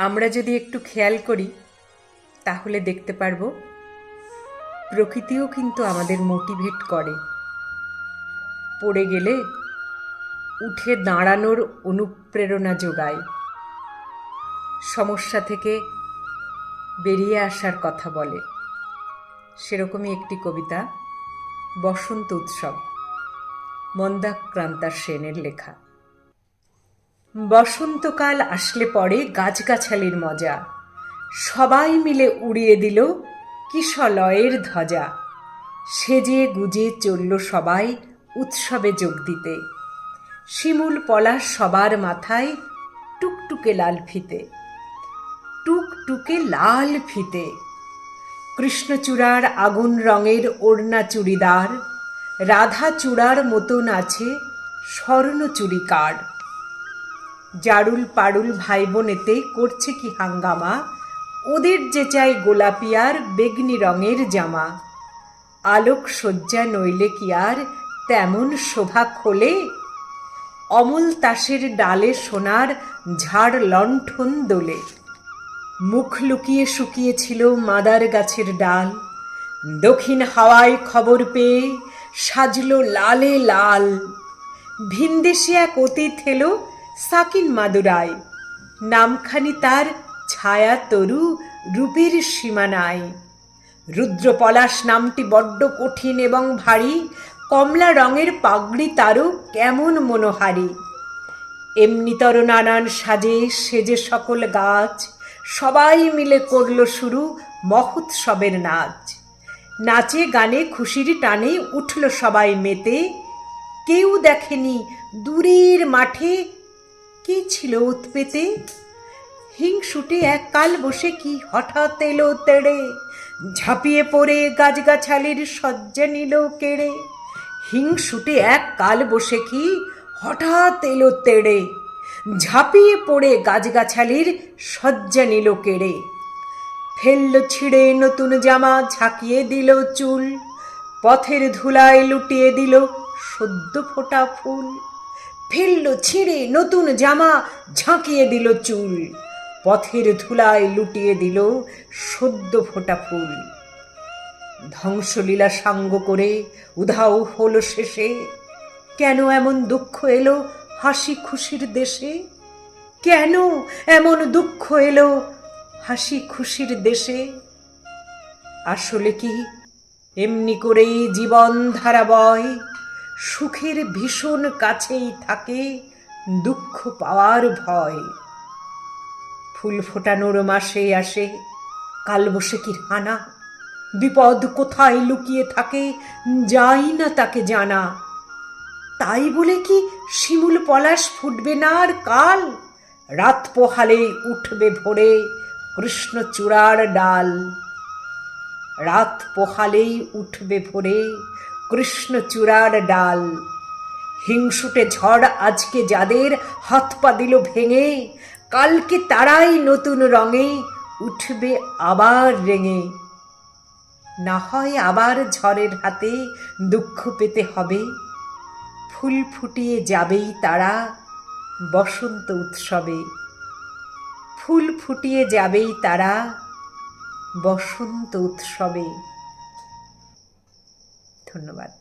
আমরা যদি একটু খেয়াল করি, তাহলে দেখতে পারব প্রকৃতিও কিন্তু আমাদের মোটিভেট করে। পড়ে গেলে উঠে দাঁড়ানোর অনুপ্রেরণা যোগায়। সমস্যা থেকে বেরিয়ে আসার কথা বলে। সেরকমই একটি কবিতা, বসন্ত উৎসব মন্দাক্রান্তা সেনের লেখা। বসন্তকাল আসলে পরে গাছগাছালির মজা। সবাই মিলে উড়িয়ে দিল কিশলয়ের ধ্বজা। সেজে গুজে চলল সবাই উৎসবে যোগ দিতে। শিমুল পলাশ সবার মাথায় টুকটুকে লাল ফিতে। টুকটুকে লাল ফিতে। কৃষ্ণচূড়ার আগুন রঙের ওড়না চুড়িদার। রাধা চূড়ার মতন আছে স্বর্ণ চুড়িকার জারুল পারুল ভাই বোনেতে করছে কি হাঙ্গামা? ওদের যে চাই গোলাপি আর বেগনি রঙের জামা। আলোক সজ্জা নইলে কি আর তেমন শোভা খোলে? অমল তাসের ডালে সোনার ঝাড় লণ্ঠন দোলে। মুখ লুকিয়ে শুকিয়েছিল মাদার গাছের ডাল। দক্ষিণ হাওয়ায় খবর পেয়ে সাজলো লালে লাল। ভিনদেশে এক অতীত এলো সাকিন মাদুরায় নামখানি তার ছায়া তরু রূপের সীমানায়। রুদ্রপলাশ নামটি বড্ড কঠিন এবং ভারী, কমলা রঙের পাগড়ি তারও কেমন মনোহারী। এমনিতর নানান সাজে সেজে সকল গাছ, সবাই মিলে করল শুরু মহোৎসবের নাচ। নাচে গানে খুশির টানে উঠল সবাই মেতে, কেউ দেখেনি দূরের মাঠে কে ছিল উৎপেতে? হিংসুটে এক কাল বসে কি হঠাৎ এলো তেড়ে? ঝাঁপিয়ে পড়ে গাছগাছালির সজ্জা নিল কেড়ে। হিংসুটে এক কাল বসে কি হঠাৎ এলো তেড়ে? ঝাঁপিয়ে পড়ে গাছগাছালির সজ্জা নিল কেড়ে। ফেলল ছিঁড়ে নতুন জামা, ঝাঁকিয়ে দিল চুল। পথের ধুলায় লুটিয়ে দিল সদ্য ফোটা ফুল। ফেলল ছিঁড়ে নতুন জামা, ঝাঁকিয়ে দিল চুল। পথের ধুলায় লুটিয়ে দিল সদ্য ফোটা ফুল। ধ্বংসলীলা সাঙ্গ করে উধাও হলো শেষে। কেন এমন দুঃখ এলো হাসি খুশির দেশে? কেন এমন দুঃখ এলো হাসি খুশির দেশে? আসলে কি এমনি করেই জীবন ধারা বয় সুখের ভীষণ কাছেই থাকে দুঃখ পাওয়ার ভয়। ফুল ফোটানোর মাসে আসে কালবৈশাখীর হানা? বিপদ কোথায় লুকিয়ে থাকে, যাই না তাকে জানা। তাই বলে কি শিমুল পলাশ ফুটবে না আর কাল? রাত পোহালে উঠবে ভোরে কৃষ্ণচূড়ার ডাল। রাত পোহালেই উঠবে ভোরে কৃষ্ণচূড়ার ডাল। হিংসুটে ঝড় আজকে যাদের হাত পা দিল ভেঙে কালকে তারাই নতুন রঙে উঠবে আবার রেঙে। না হয় আবার ঝড়ের হাতে দুঃখ পেতে হবে। ফুল ফুটিয়ে যাবেই তারা বসন্ত উৎসবে। ফুল ফুটিয়ে যাবেই তারা বসন্ত উৎসবে। ধন্যবাদ।